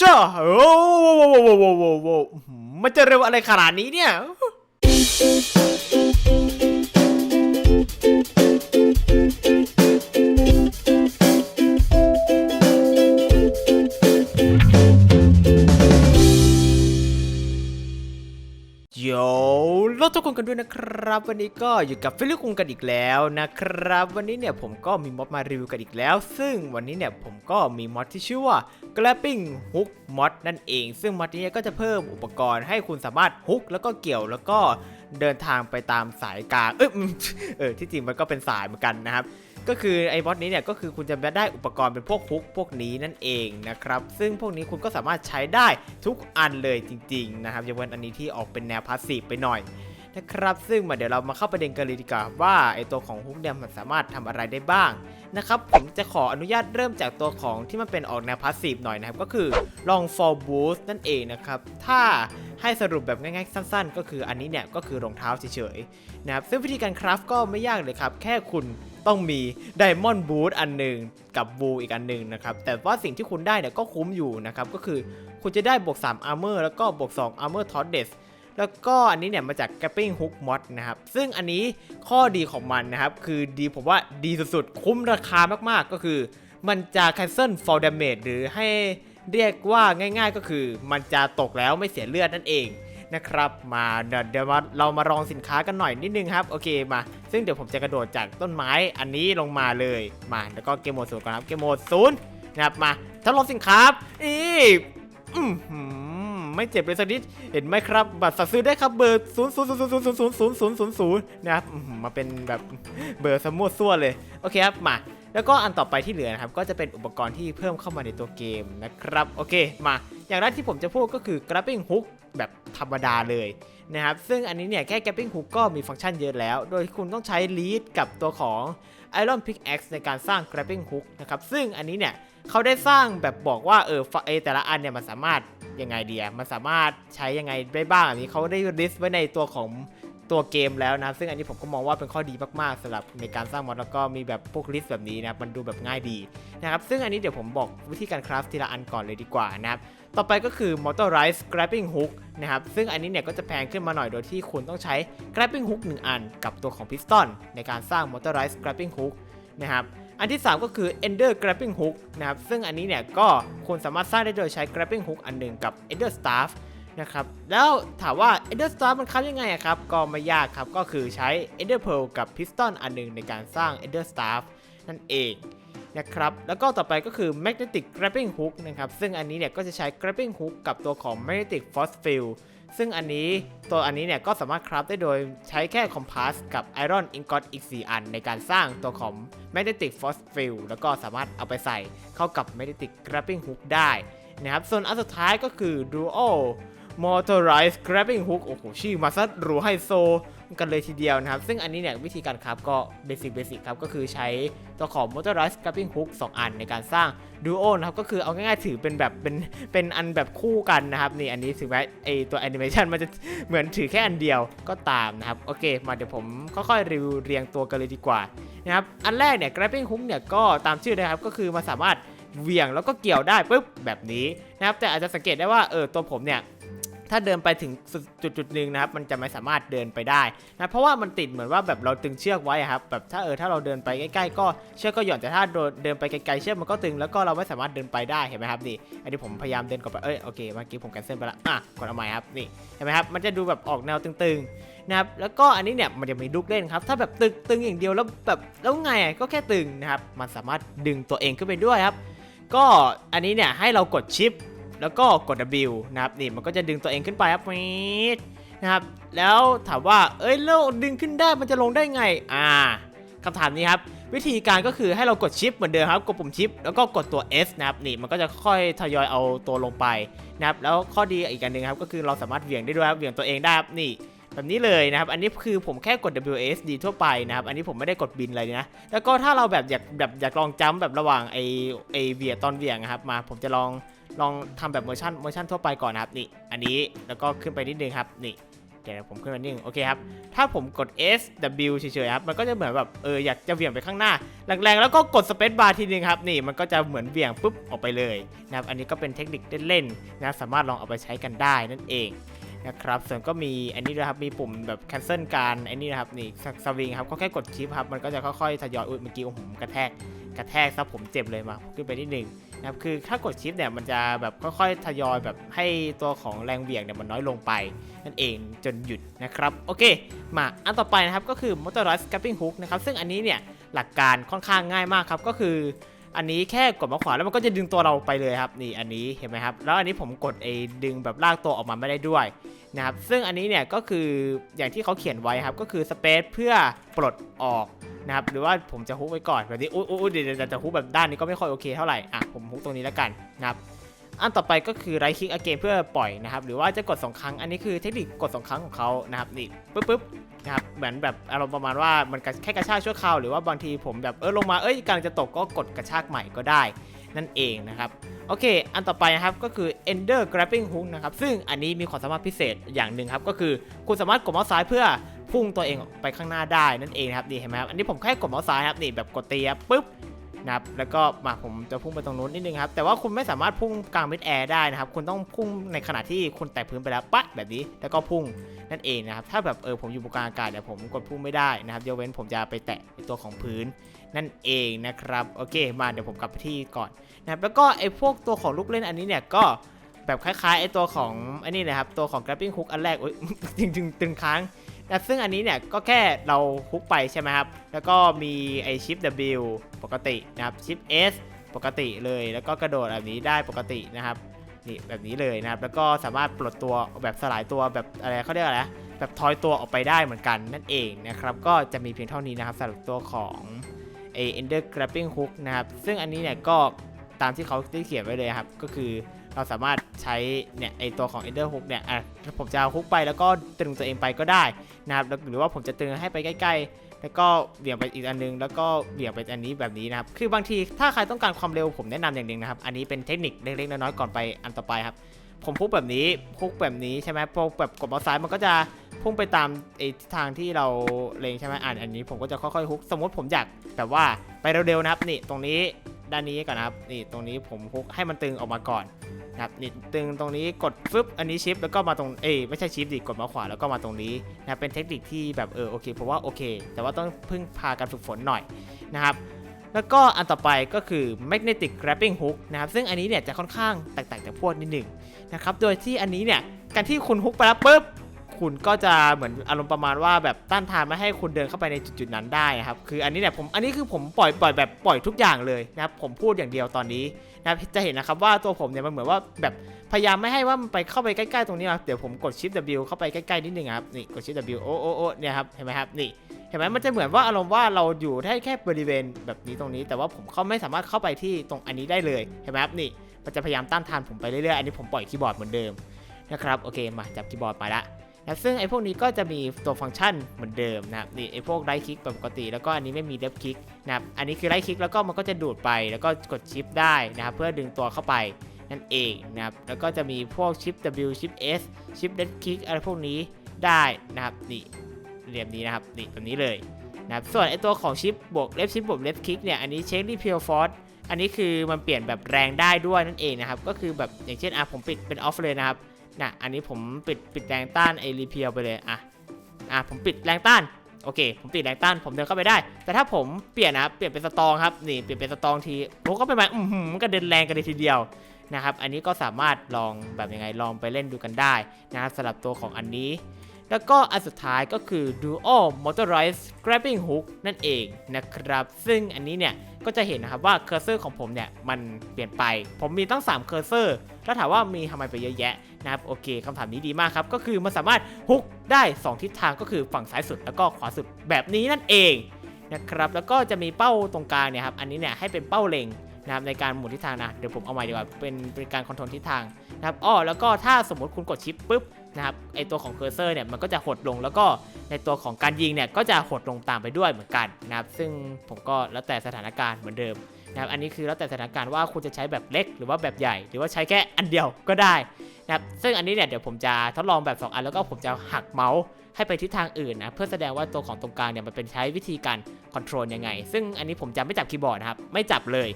จ้าโอ้โหโว้โว้โว้โว้มันจะเร็วอะไรขนาดนี้เนี่ย คนกันด้วยนะครับ วันนี้ก็อยู่กับฟิลิปคุงกันอีกแล้วนะครับ วันนี้เนี่ยผมก็มีม็อดมารีวิวกันอีกแล้ว ซึ่งวันนี้เนี่ยผมก็มีม็อดที่ชื่อว่า grabbing hook mod นั่นเอง ซึ่งม็อดนี้ก็จะเพิ่มอุปกรณ์ให้คุณสามารถฮุกแล้วก็เกี่ยวแล้วก็เดินทางไปตามสายกลางเอยอืมเออที่จริงมันก็เป็นสายเหมือนกันนะครับก็คือไอ้บอสนี้เนี่ยก็คือคุณจะได้อุปกรณ์เป็นพวกฮุกพวกนี้นั่นเองนะครับ ซึ่งพวกนี้คุณก็สามารถใช้ได้ทุกอันเลยจริงๆนะครับยกเว้นอันนี้ที่ออกเป็นแนวพาสซีฟไปหน่อย นะครับ ซึ่งมาเดี๋ยวเรามาเข้าประเด็นกันเลยดีกว่าว่าไอตัวของฮุกเนี่ยมันสามารถทำอะไรได้บ้างนะครับผมจะขออนุญาตเริ่มจากตัวของที่มันเป็นออกแนวพาสซีฟหน่อยนะครับ ก็คือลอง for boost นั่นเองนะครับ ถ้าให้สรุปแบบง่ายๆ สั้น ๆ ก็คืออันนี้เนี่ยก็คือรองเท้าเฉยๆนะครับซึ่งวิธีการคราฟก็ไม่ยากเลยครับ แค่คุณต้องมีไดมอนด์บูทอันหนึ่งกับบูอีกอันหนึ่งนะครับ แต่ว่าสิ่งที่คุณได้เนี่ยก็คุ้มอยู่นะครับ ก็คือคุณจะได้บวก3 armor แล้วก็บวก2 armor t o d d e s แล้วก็อันนี้เนี่ยมาจาก Grappling Hook Mod นะครับ ซึ่งอันนี้ข้อดีของมันนะครับ คือดีผมว่าดีสุดๆ คุ้มราคามากๆ ก็คือ มันจะ cancel fall damage หรือให้เรียกว่าง่าย ๆ ก็คือ มันจะตกแล้วไม่เสียเลือดนั่นเองนะครับ มาเดี๋ยวเดี๋ยวมาเรามาลองสินค้ากันหน่อยนิดนึงครับ โอเคมา ซึ่งเดี๋ยวผมจะกระโดดจากต้นไม้อันนี้ลงมาเลยมาแล้วก็เกมโหมดศูนย์ก่อนครับเกมโหมดศูนย์นะครับมาทดลองสินค้านี่อือหือ ไม่เจ็บเลยสักนิด เห็นไหมครับ บัตรสั่งซื้อได้ครับเบอร์0 0 0 0 0 0 0 0 0 0นะครับมาเป็นแบบเบอร์สมวซั่วเลย โอเคครับ มา แล้วก็อันต่อไปที่เหลือนะครับ ก็จะเป็นอุปกรณ์ที่เพิ่มเข้ามาในตัวเกมนะครับ โอเค มา อย่างแรกที่ผมจะพูดก็คือ grabbing hook แบบธรรมดาเลยนะครับ ซึ่งอันนี้เนี่ยแค่ grabbing hook ก็มีฟังก์ชันเยอะแล้ว โดยคุณต้องใช้ lead กับตัวของ iron pickaxe ในการสร้าง grabbing hook นะครับ ซึ่งอันนี้เนี่ยเขาได้สร้างแบบบอกว่าเออฟเอแต่ละอันเนี่ยมันสามารถ ยังไงเดียมันสามารถใช้ยังไงได้บ้างอันนี้เขาได้ list ไว้ในตัวของตัวเกมแล้วนะ ซึ่งอันนี้ผมก็มองว่าเป็นข้อดีมากๆสำหรับในการสร้างมอดแล้วก็มีแบบพวกลิสต์แบบนี้นะมันดูแบบง่ายดีนะครับ ซึ่งอันนี้เดี๋ยวผมบอกวิธีการคราฟทีละอันก่อนเลยดีกว่านะครับ ต่อไปก็คือ motorized grabbing hook นะครับ ซึ่งอันนี้เนี่ยก็จะแพงขึ้นมาหน่อยโดยที่คุณต้องใช้ grabbing hook 1 อัน กับตัวของ piston ในการสร้าง motorized grabbing hook นะครับ อันที่ 3 ก็คือ ender Grappling hook นะครับซึ่งอันนี้เนี่ยก็คุณสามารถสร้างได้โดยใช้ Grappling hook อันหนึ่งกับ ender staff นะครับแล้วถามว่า ender staff มันคับยังไงครับ ก็ไม่ยากครับ ก็คือใช้ ender pearl กับ piston อันหนึ่งในการสร้าง ender staff นั่นเอง นะครับ แล้วก็ต่อไปก็คือ magnetic grabbing hook นะครับ ซึ่งอันนี้เนี่ยก็จะใช้ grabbing hook กับตัวของ magnetic force field ซึ่งอันนี้ตัวอันนี้เนี่ยก็สามารถคราฟได้โดยใช้แค่ compass กับ iron ingot อีก 4 อันในการสร้างตัวของ magnetic force field แล้วก็สามารถเอาไปใส่เข้ากับ magnetic grabbing hook ได้นะครับ ส่วนอันสุดท้ายก็คือ dual motorized grabbing hook โอ้โหชื่อมาซะหรูไฮโซ กันเลยทีเดียวนะครับ ซึ่งอันนี้เนี่ยวิธีการครับก็เบสิกเบสิกครับก็คือใช้ตัวของ motorized grabbing hook 2 อันในการสร้าง duo นะครับก็คือเอาง่ายๆถือเป็นแบบเป็นเป็นอันแบบคู่กันนะครับนี่อันนี้ถึงแม้ไอตัวแอนิเมชันมันจะเหมือนถือแค่อันเดียวก็ตามนะครับโอเค มาเดี๋ยวผมค่อยๆรีวิวเรียงตัวกันเลยดีกว่านะครับอันแรกเนี่ย grabbing hook เนี่ยก็ตามชื่อนะครับก็คือมันสามารถเหวี่ยงแล้วก็เกี่ยวได้ปุ๊บแบบนี้นะครับแต่อาจจะสังเกตได้ว่าเออตัวผมเนี่ย ถ้าเดินไปถึงจุดจุดหนึ่งนะครับมันจะไม่สามารถเดินไปได้นะเพราะว่ามันติดเหมือนว่าแบบเราตึงเชือกไว้ครับแบบถ้าเออถ้าเราเดินไปใกล้ๆก็เชือกก็หย่อนแต่ถ้าเดินไปไกลๆเชือกมันก็ตึงแล้วก็เราไม่สามารถเดินไปได้เห็นไหมครับนี่อันนี้ผมพยายามเดินกลับไปเอ้ยโอเคเมื่อกี้ผมแคนเซิลไปละอะกดเอาใหม่ครับนี่เห็นไหมครับมันจะดูแบบออกแนวตึงๆนะครับแล้วก็อันนี้เนี่ยมันจะมีลูกเล่นครับถ้าแบบตึงตึงอย่างเดียวแล้วแบบแล้วไงก็แค่ตึงนะครับมันสามารถดึงตัวเองขึ้นไปด้วยครับก็อันนี้เนี่ยให้เรากดชิป แล้วก็กด W นะครับนี่มันก็จะดึงตัวเองขึ้นไปครับมีดนะครับแล้วถามว่าเอ้ยแล้วดึงขึ้นได้มันจะลงได้ไงอ่าคำถามนี้ครับวิธีการก็คือให้เรากดชิปเหมือนเดิมครับกดปุ่มชิปแล้วก็กดตัว S นะครับนี่มันก็จะค่อยทยอยเอาตัวลงไปนะครับแล้วข้อดีอีกอันหนึ่งครับก็คือเราสามารถเหวี่ยงได้ด้วยครับเหวี่ยงตัวเองได้ครับนี่แบบนี้เลยนะครับ อันนี้คือผมแค่กด WSD ทั่วไปนะครับ อันนี้ผมไม่ได้กดบินอะไรนะ แล้วก็ถ้าเราแบบอยากแบบอยากลองจัมป์แบบระหว่างไอไอเวียตอนเวียงอะครับมา ผมจะลอง ลองทำแบบโมชั่นโมชั่นทั่วไปก่อนนะครับนี่อันนี้แล้วก็ขึ้นไปนิดนึงครับนี่เดี๋ยวผมขึ้นมานิ่งโอเคครับ ถ้าผมกด S W เฉยๆครับ มันก็จะเหมือนแบบ เออ อยากจะเหวี่ยงไปข้างหน้า แรงๆ แล้วก็กด Space Bar ทีนึงครับ นี่มันก็จะเหมือนเหวี่ยงปุ๊บออกไปเลยนะครับ อันนี้ก็เป็นเทคนิคเล่นๆนะ สามารถลองเอาไปใช้กันได้นั่นเองนะครับ ส่วนก็มีอันนี้ด้วยครับ มีปุ่มแบบ cancel การอันนี้นะครับ นี่สวิงครับ ก็แค่กดชิปครับ มันก็จะค่อยๆทยอยอุ้ยเมื่อกี้โอ้โหกระแทก กระแทกซะผมเจ็บเลยมาขึ้นไปนิดนึงนะครับคือถ้ากดชิปเนี่ยมันจะแบบค่อยๆทยอยแบบให้ตัวของแรงเหวี่ยงเนี่ยมันน้อยลงไป นั่นเองจนหยุดนะครับ โอเค มาอันต่อไปนะครับก็คือ motorized scalping hook นะครับซึ่งอันนี้เนี่ยหลักการค่อนข้างง่ายมากครับก็คืออันนี้แค่กดมาขวาแล้วมันก็จะดึงตัวเราไปเลยครับนี่อันนี้เห็นไหมครับแล้วอันนี้ผมกดไอ้ดึงแบบลากตัวออกมาไม่ได้ด้วยนะครับซึ่งอันนี้เนี่ยก็คืออย่างที่เขาเขียนไว้ครับก็คือ space เพื่อปลดออก นะครับหรือว่าผมจะฮุกไว้ก่อนแบบนี้อุ้ยอุ้เดี๋ยวเดี๋ยวจะฮุกแบบด้านนี้ก็ไม่ค่อยโอเคเท่าไหร่อะผมฮุกตรงนี้แล้วกันนะครับอันต่อไปก็คือไรคิกอเกนเพื่อปล่อยนะครับหรือว่าจะกด 2 ครั้ง อันนี้คือเทคนิคกด 2 ครั้งของเขานะครับนี่ปึ๊บปึ๊บนะครับเหมือนแบบอารมณ์ประมาณว่ามันแค่กระชากชั่วคราวหรือว่าบางทีผมแบบเออลงมาเอ้ยกำลังจะตกก็กดกระชากใหม่ก็ได้นั่นเองนะครับโอเค อันต่อไปนะครับก็คือ Ender Grabbing Hook นะครับซึ่งอันนี้มีความสามารถพิเศษอย่างหนึ่งครับก็คือคุณสามารถกดเมาส์ซ้ายเพื่อ พุ่งตัวเองออกไปข้างหน้าได้นั่นเองครับนี่เห็นไหมครับอันนี้ผมแค่กดเมาส์ซ้ายครับนี่แบบกดตีครับปึ๊บนะครับแล้วก็มาผมจะพุ่งไปตรงนู้นนิดนึงครับแต่ว่าคุณไม่สามารถพุ่งกลางมิดแอร์ได้นะครับคุณต้องพุ่งในขณะที่คุณแตะพื้นไปแล้วปะแบบนี้แล้วก็พุ่งนั่นเองนะครับถ้าแบบเออผมอยู่บนกลางอากาศเดี๋ยวผมกดพุ่งไม่ได้นะครับยกเว้นผมจะไปแตะตัวของพื้นนั่นเองนะครับโอเคมาเดี๋ยวผมกลับไปที่ก่อนนะครับแล้วก็ไอ้พวกตัวของลูกเล่นอันนี้เนี่ยก็แบบคล้ายๆไอ้ตัวของไอ้นี่นะครับตัวของ grabbing hook อันแรกโอ๊ยจริงๆตึงค้าง นะซึ่งอันนี้เนี่ยก็แค่เราฮุกไปใช่ไหมครับ แล้วก็มีไอชิป W ปกตินะครับชิป S ปกติเลย แล้วก็กระโดดแบบนี้ได้ปกตินะครับนี่แบบนี้เลยนะครับ แล้วก็สามารถปลดตัวแบบสลายตัวแบบอะไรเขาเรียกอะไรแบบทอยตัวออกไปได้เหมือนกันนั่นเองนะครับ ก็จะมีเพียงเท่านี้นะครับสำหรับตัวของไอ Ender Grabbing Hook นะครับ ซึ่งอันนี้เนี่ยก็ตามที่เขาได้เขียนไว้เลยครับ ก็คือ เราสามารถใช้เนี่ยไอตัวของ Ender Hook เนี่ยอะผมจะฮุกไปแล้วก็ตึงตัวเองไปก็ได้นะครับหรือว่าผมจะตึงให้ไปใกล้ๆ แล้วก็เบี่ยงไปอีกอันนึง แล้วก็เบี่ยงไปอันนี้แบบนี้นะครับคือบางทีถ้าใครต้องการความเร็วผมแนะนำอย่างหนึ่งนะครับอันนี้เป็นเทคนิคเล็กๆน้อยๆก่อนไปอันต่อไปครับผมพุกแบบนี้พุกแบบนี้ใช่ไหมพอแบบกดเมาส์ซ้ายมันก็จะพุ่งไปตามไอ้ทิศทางที่เราเลงใช่ไหมอ่านอันนี้ผมก็จะค่อยๆฮุกสมมติผมอยากแบบว่าไปเร็วๆนะครับนี่ตรงนี้ด้านนี้ก่อนนะครับนี่ตรงนี้ผมฮุกให้มันตึงออกมาก่อน นะครับนี่ตึงตรงนี้กดฟึบอันนี้ชิปแล้วก็มาตรงเอ้ยไม่ใช่ชิปดิกดมาขวาแล้วก็มาตรงนี้นะเป็นเทคนิคที่แบบเออโอเคผมว่าโอเค แต่ว่าต้องพึ่งพาการฝึกฝนหน่อยนะครับแล้วก็อันต่อไปก็คือ magnetic grabbing hook นะครับซึ่งอันนี้เนี่ยจะค่อนข้างแตกต่างจากพวกนิดหนึ่งนะครับโดยที่อันนี้เนี่ยการที่คุณฮุกไปแล้วปุ๊บคุณก็จะเหมือนอารมณ์ประมาณว่าแบบต้านทานไม่ให้คุณเดินเข้าไปในจุดๆนั้นได้นะครับคืออันนี้เนี่ยผมอันนี้คือผมปล่อยปล่อยแบบปล่อยทุกอย่างเลยนะครับผมพูดอย่างเดียวตอนนี้ นะครับจะเห็นนะครับว่าตัวผมเนี่ยมันเหมือนว่าแบบพยายามไม่ให้ว่ามันไปเข้าไปใกล้ๆตรงนี้นะเดี๋ยวผมกดชิป W เข้าไปใกล้ๆนิดนึงครับนี่กดชิป W โอ้โอ้โอ้เนี่ยครับเห็นไหมครับนี่เห็นไหมมันจะเหมือนว่าอารมณ์ว่าเราอยู่ได้แค่บริเวณแบบนี้ตรงนี้ แต่ว่าผมเข้าไม่สามารถเข้าไปที่ตรงอันนี้ได้เลยเห็นไหมครับนี่มันจะพยายามต้านทานผมไปเรื่อยๆอันนี้ผมปล่อยคีย์บอร์ดเหมือนเดิมนะครับโอเคมาจับคีย์บอร์ดมาละ นะซึ่งไอ้พวกนี้ก็จะมีตัวฟังก์ชันเหมือนเดิมนะครับนี่ไอ้พวกไ i ท์คลิกปกติ แล้วก็อันนี้ไม่มีเดฟคลิกนะครับอันนี้คือไ i ท์คลิกแล้วก็มันก็จะดูดไปแล้วก็กดชิปได้นะครับเพื่อดึงตัวเข้าไปนั่นเองนะครับแล้วก็จะมีพวกชิป W ชิป S ชิปเดฟคลิกอะไรพวกนี้ได้นะครับนี่เรียบนี้นะครับนี่แบบนี้เลยนะครับส่วนไอ้ตัวของชิปบวกเลฟชิปบวกเลฟคลิกเนี่ยอันนี้เช็ครีเพียวฟอร์อันนี้คือมันเปลี่ยนแบบแรงได้ด้วยนั่นเองนะครับก็คือแบบอย่างเช่นอะผมปิดเป็นออฟเลยนะครับ นะอันนี้ผมปิดปิดแรงต้านไอรีเพียวไปเลยอะอะผมปิดแรงต้านโอเค ผมปิดแรงต้านผมเดินเข้าไปได้ แต่ถ้าผมเปลี่ยนนะครับเปลี่ยนเป็นสตองครับนี่เปลี่ยนเป็นสตองทีโอ้ก็ไปมาอือหืมกระเด็นแรงกันเลยทีเดียวนะครับ อันนี้ก็สามารถลองแบบยังไงลองไปเล่นดูกันได้นะครับสำหรับตัวของอันนี้ แล้วก็อันสุดท้ายก็คือ Dual Motorized Grabbing Hook นั่นเองนะครับ ซึ่งอันนี้เนี่ยก็จะเห็นนะครับว่าเคอร์เซอร์ของผมเนี่ยมันเปลี่ยนไป ผมมีตั้ง 3 เคอร์เซอร์ถ้าถามว่ามีทำไมไปเยอะแยะนะครับ โอเคคำถามนี้ดีมากครับ ก็คือมันสามารถฮุกได้ 2 ทิศทางก็คือฝั่งซ้ายสุดแล้วก็ขวาสุดแบบนี้นั่นเองนะครับ แล้วก็จะมีเป้าตรงกลางเนี่ยครับ อันนี้เนี่ยให้เป็นเป้าเล็งนะครับในการหมุนทิศทางนะ เดี๋ยวผมเอาใหม่ดีกว่า เป็นเป็นการคอนโทรลทิศทางนะครับ อ้อ แล้วก็ถ้าสมมติคุณกดชิปปุ๊บ นะครับไอตัวของเคอร์เซอร์เนี่ยมันก็จะหดลงแล้วก็ในตัวของการยิงเนี่ยก็จะหดลงตามไปด้วยเหมือนกันนะครับซึ่งผมก็แล้วแต่สถานการณ์เหมือนเดิมนะครับอันนี้คือแล้วแต่สถานการณ์ว่าคุณจะใช้แบบเล็กหรือว่าแบบใหญ่ หรือว่าใช้แค่อันเดียวก็ได้นะครับซึ่งอันนี้เนี่ยเดี๋ยวผมจะทดลองแบบ 2 อันแล้วก็ผมจะหักเมาส์ให้ไปทิศทางอื่นนะเพื่อแสดงว่าตัวของตรงกลางเนี่ยมันเป็นใช้วิธีการคอนโทรลยังไง ซึ่งอันนี้ผมจะไม่จับคีย์บอร์ดนะครับไม่จับเลย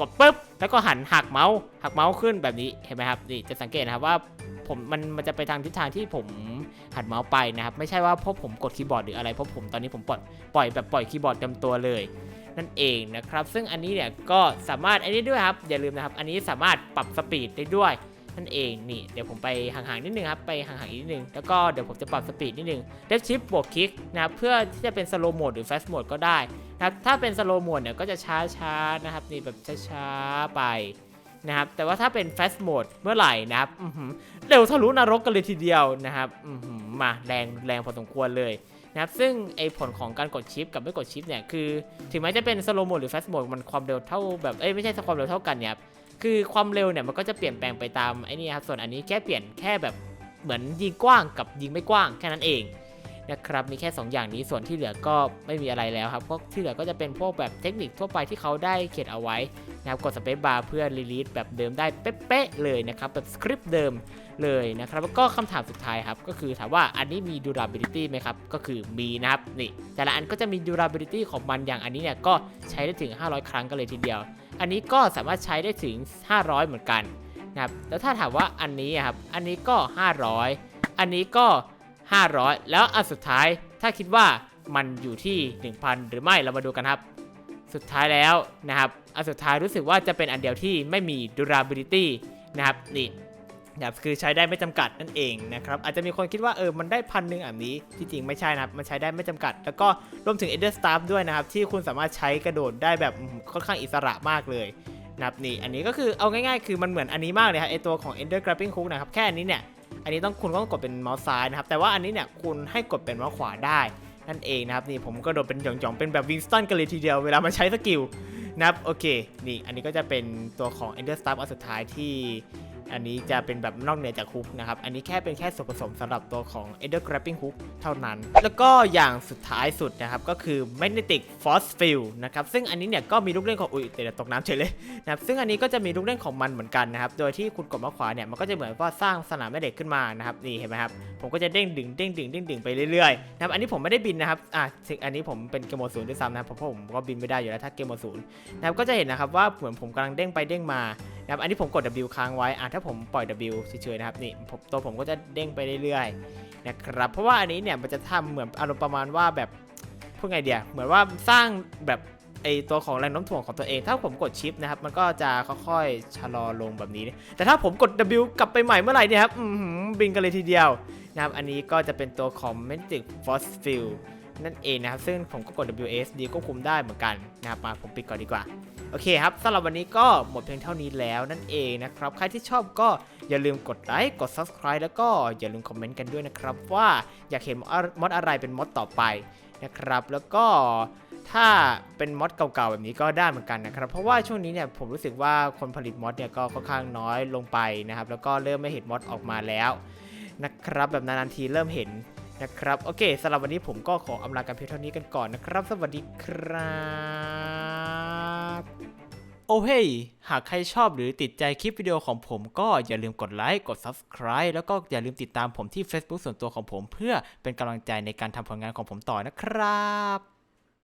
กดปุ๊บแล้วก็หันหักเมาส์หักเมาส์ขึ้นแบบนี้เห็นไหมครับนี่จะสังเกตนะครับว่า ผมมันมันจะไปทางทิศทางที่ผมหันเมาส์ไปนะครับ ไม่ใช่ว่าเพราะผมกดคีย์บอร์ดหรืออะไรเพราะผมตอนนี้ผมปล่อยปล่อยแบบปล่อยคีย์บอร์ดเต็มตัวเลย นั่นเองนะครับ ซึ่งอันนี้เนี่ยก็สามารถอันนี้ด้วยครับอย่าลืมนะครับ อันนี้สามารถปรับสปีดได้ด้วยนั่นเองนี่เดี๋ยวผมไปห่างๆนิดนึงครับไปห่างๆอีกนิดนึงแล้วก็เดี๋ยวผมจะปรับสปีดนิดนึงเดฟชิปบวกคลิกนะครับเพื่อที่จะเป็นสโลโหมดหรือแฟ s สโหมดก็ได้นะถ้าเป็นสโลโหมดเนี่ยก็จะช้าๆนะครับนี่แบบช้าๆไป นะครับแต่ว่าถ้าเป็นฟ s สโหมดเมื่อไหร่นะครับเร็วทะลุนรกกันเลยทีเดียวนะครับมาแรงแรงพอสมควรเลยนะครับซึ่งไอผลของการกดชิปกับไม่กดชิปเนี่ยคือถึงแม้จะเป็นสโลโมดหรือ fast mode มันความเร็วเท่าแบบเอ้ยไม่ใช่ความเร็วเท่ากันเนี่ยคือความเร็วเนี่ยมันก็จะเปลี่ยนแปลงไปตามไอ้นี่ครับส่วนอันนี้แค่เปลี่ยนแค่แบบเหมือนยิงกว้างกับยิงไม่กว้างแค่นั้นเอง นะครับมีแค่ 2 อย่างนี้ส่วนที่เหลือก็ไม่มีอะไรแล้วครับก็ที่เหลือก็จะเป็นพวกแบบเทคนิคทั่วไปที่เขาได้เขียนเอาไว้นะครับกดสเปซบาร์เพื่อรีลีสแบบเดิมได้เป๊ะๆเลยนะครับแบบสคริปต์เดิมเลยนะครับแล้วก็คำถามสุดท้ายครับก็คือถามว่าอันนี้มี durability ไหมครับ ก็คือมีนะครับนี่แต่ละอันก็จะมี durability ของมันอย่างอันนี้เนี่ยก็ใช้ได้ถึง 500 ครั้งกันเลยทีเดียว อันนี้ก็สามารถใช้ได้ถึง 500 เหมือนกันนะครับแล้วถ้าถามว่าอันนี้ครับอันนี้ก็ 500 อันนี้ก็ 500 แล้วอันสุดท้ายถ้าคิดว่ามันอยู่ที่ 1,000 หรือไม่เรามาดูกันครับ สุดท้ายแล้วนะครับอันสุดท้ายรู้สึกว่าจะเป็นอันเดียวที่ไม่มี durability นะครับนี่นะครับคือใช้ได้ไม่จำกัดนั่นเองนะครับอาจจะมีคนคิดว่าเออมันได้พันหนึ่งอันนี้ที่จริงไม่ใช่นะครับ มันใช้ได้ไม่จำกัด แล้วก็รวมถึง Ender Staff ด้วยนะครับ ที่คุณสามารถใช้กระโดดได้แบบค่อนข้างอิสระมากเลยนะครับนี่อันนี้ก็คือเอาง่ายๆ คือมันเหมือนอันนี้มากเลยครับไอตัวของ Ender Grappling Hook นะครับแค่อันนี้เนี่ย อันนี้ต้องคุณต้องกดเป็นเมาส์ซ้ายนะครับ แต่ว่าอันนี้เนี่ยคุณให้กดเป็นเมาส์ขวาได้ นั่นเองนะครับนี่ผมก็โดดเป็นหย่องๆเป็นแบบวิงสตันกันเลยทีเดียวเวลามาใช้สกิลนะครับโอเคนี่อันนี้ก็จะเป็นตัวของ Ender Star อันสุดท้ายที่ อันนี้จะเป็นแบบนอกเหนือจากฮุกนะครับ อันนี้แค่เป็นแค่ส่วนผสมสำหรับตัวของ Ender g r a p p i n g Hook เท่านั้น แล้วก็อย่างสุดท้ายสุดนะครับ ก็คือ Magnetic Force Field นะครับ ซึ่งอันนี้เนี่ยก็มีลูกเล่นของ อุ้ยเดี๋ยวตกน้ำเฉยเลยนะครับ ซึ่งอันนี้ก็จะมีลูกเล่นของมันเหมือนกันนะครับ โดยที่คุณกดมาขวาเนี่ย มันก็จะเหมือนว่าสร้างสนามแม่เหล็กขึ้นมานะครับ นี่เห็นไหมครับ ผมก็จะเด้งดึงเด้งดึงเด้งดึงไปเรื่อยๆนะครับ อันนี้ผมไม่ได้บินนะครับ อะอันนี้ผมเป็นเกมโหมดศูนย์ด้วยซ้ำนะครับเพราะผมก็บินไม่ได้อยู่แล้วถ้าเกมโหมดศูนย์นะครับ ก็จะเห็นนะครับว่าเหมือนผมกำลังเด้งไปเด้งมา นะครับอันนี้ผมกด W ค้างไว้อะถ้าผมปล่อย W เฉยๆนะครับนี่ตัวผมก็จะเด้งไปเรื่อยๆนะครับเพราะว่าอันนี้เนี่ยมันจะทำเหมือนอารมณ์ประมาณว่าแบบพูดไงเดียเหมือนว่าสร้างแบบไอตัวของแรงโน้มถ่วงของตัวเอง ถ้าผมกดชิปนะครับ มันก็จะค่อยๆชะลอลงแบบนี้ แต่ถ้าผมกด W กลับไปใหม่เมื่อไหร่เนี่ยครับบินกันเลยทีเดียวนะครับ อันนี้ก็จะเป็นตัวของ Magic Force Field นั่นเองนะครับ ซึ่งผมก็กด WSD ควบคุมได้เหมือนกันนะครับ มาผมปิดก่อนดีกว่า โอเคครับสำหรับวันนี้ก็หมดเพียงเท่านี้แล้วนั่นเองนะครับใครที่ชอบก็อย่าลืมกดไลค์กด Subscribe แล้วก็อย่าลืมคอมเมนต์กันด้วยนะครับว่าอยากเห็นมอดอะไรเป็นมอดต่อไปนะครับแล้วก็ถ้าเป็นมอดเก่าๆแบบนี้ก็ได้เหมือนกันนะครับ เพราะว่าช่วงนี้เนี่ยผมรู้สึกว่าคนผลิตมอดเนี่ยก็ค่อนข้างน้อยลงไปนะครับ แล้วก็เริ่มไม่เห็นมอดออกมาแล้วนะครับแบบนานๆทีเริ่มเห็นนะครับ โอเคสำหรับวันนี้ผมก็ขออำลากันเพียงเท่านี้กันก่อนนะครับ สวัสดีครับ โอ้เฮ้ย หากใครชอบหรือติดใจคลิปวิดีโอของผมก็อย่าลืมกดไลค์ กด Subscribe แล้วก็อย่าลืมติดตามผมที่ Facebook ส่วนตัวของผม เพื่อเป็นกำลังใจในการทำผลงานของผมต่อนะครับ